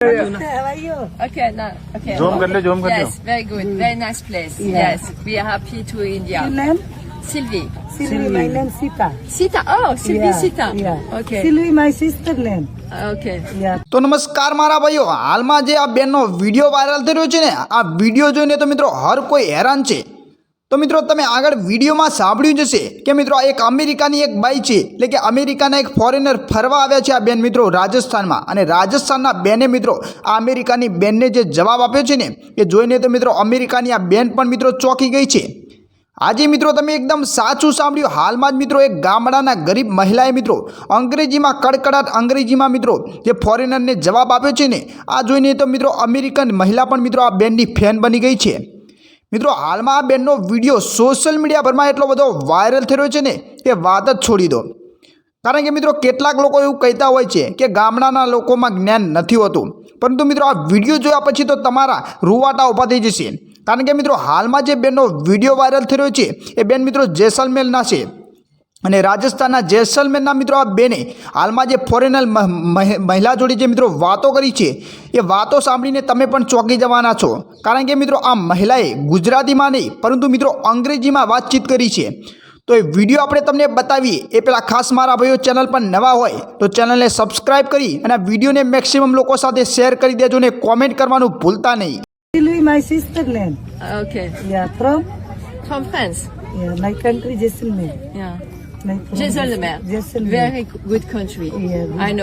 Okay, no, okay. Zoom kar le, zoom kar Yes, very good, very nice place. Yeah. Yes, we are happy to India. Your name? Sylvie. Silvi, my name Sita. Sita, oh, Sylvie Yeah, Sita. yeah. Okay. Silvi, my sister name. Okay. Yeah. તો નમસ્કાર મારા ભાઈઓ હાલમાં જે આ બેનનો video viral થઈ રહ્યો છે ને આ વીડિયો જોઈને તો મિત્રો હર કોઈ હેરાન છે તો મિત્રો, તમે આગળ વિડીયોમાં સાંભળ્યું જશે કે મિત્રો, આ એક અમેરિકાની એક બાઈ છે. એટલે કે અમેરિકાના એક ફોરેનર ફરવા આવ્યા છે આ બેન મિત્રો રાજસ્થાનમાં. અને રાજસ્થાનના બેને મિત્રો, આ અમેરિકાની બેનને જે જવાબ આપ્યો છે ને, એ જોઈને તો મિત્રો, અમેરિકાની આ બેન પણ મિત્રો ચોંકી ગઈ છે. આજે મિત્રો, તમે એકદમ સાચું સાંભળ્યું. હાલમાં જ મિત્રો, એક ગામડાના ગરીબ મહિલાએ મિત્રો, અંગ્રેજીમાં કડકડાટ અંગ્રેજીમાં મિત્રો, જે ફોરેનરને જવાબ આપ્યો છે ને, આ જોઈને તો મિત્રો, અમેરિકન મહિલા પણ મિત્રો, આ બેનની ફેન બની ગઈ છે. મિત્રો, હાલમાં આ બેનનો વીડિયો સોશિયલ મીડિયા પરમાં એટલો બધો વાયરલ થઈ રહ્યો છે ને, કે વાત જ છોડી દો. કારણ કે મિત્રો, કેટલાક લોકો એવું કહેતા હોય છે કે ગામડાના લોકોમાં જ્ઞાન નથી હોતું. પરંતુ મિત્રો, આ વીડિયો જોયા પછી તો તમારા રૂવાટા ઊભા થઈ જશે. કારણ કે મિત્રો, હાલમાં જે બેનનો વીડિયો વાયરલ થઈ રહ્યો છે, એ બેન મિત્રો જેસલમેરના છે. અને રાજસ્થાનના જેસલમેરના મિત્રો આ બેને હાલમાં જે ફોરેનર મહિલા જોડે જે મિત્રો વાતો કરી છે એ વાતો સાંભળીને તમે પણ ચોંકી જવાના છો કારણ કે મિત્રો આ મહિલાએ ગુજરાતીમાં નહીં પરંતુ મિત્રો અંગ્રેજીમાં વાતચીત કરી છે તો એ વીડિયો આપણે તમને બતાવીએ એ પહેલાં ખાસ મારા ભાઈઓ ચેનલ પર નવા હોય તો ચેનલને સબસ્ક્રાઇબ કરી અને આ વિડીયોને મેક્સિમમ લોકો સાથે શેર કરી દેજો ને કોમેન્ટ કરવાનું ભૂલતા નહીં my sister name. Okay. Yeah. From? From France. Yeah. My country, Jaisalmer. Yeah. Giselle Very good country. Yeah. I know.